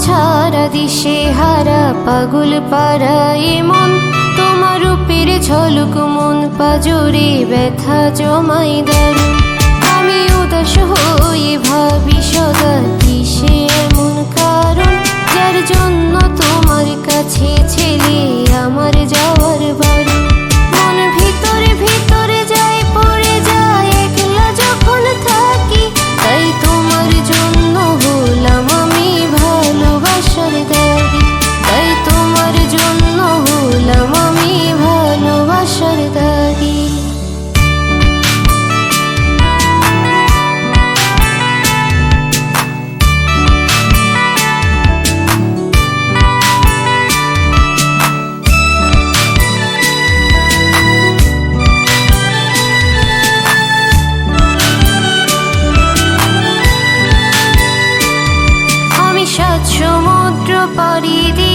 ছাড়া দিশে হারা পাগল পারা এমন। তোমার রূপের ঝলক মন পাজুরে ব্যথা জমাই দারুণ। আমি উদাস হয়ে ভাবি body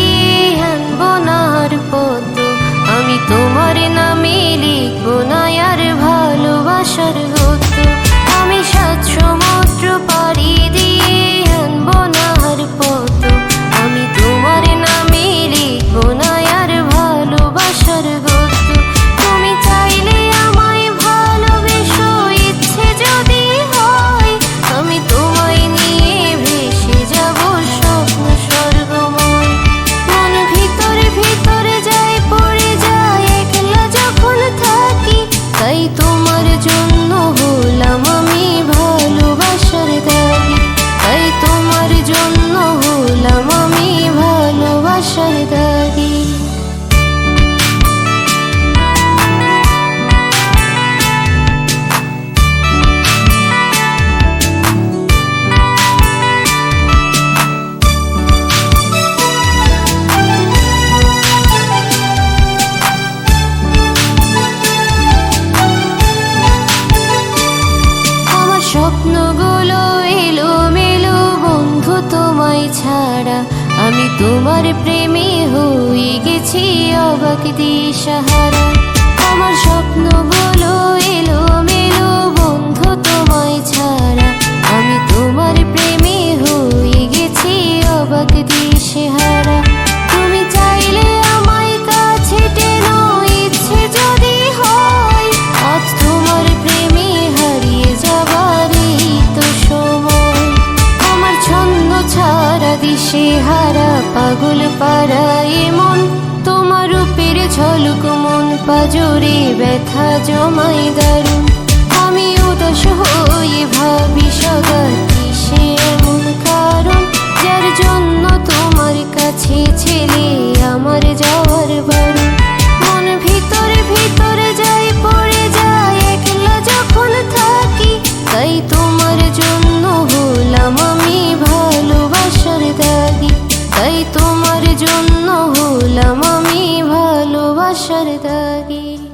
আমি তোমার প্রেমে হয়ে গেছি অবাক দিশাহারা। আমার স্বপ্ন বলো এলো পাগল পাড়ায় মন তোমার রূপের ঝলুক মন পাজরে ব্যথা জমাই দারুণ। তাই তোমার জন্য হলাম আমি ভালোবাসার দাগি।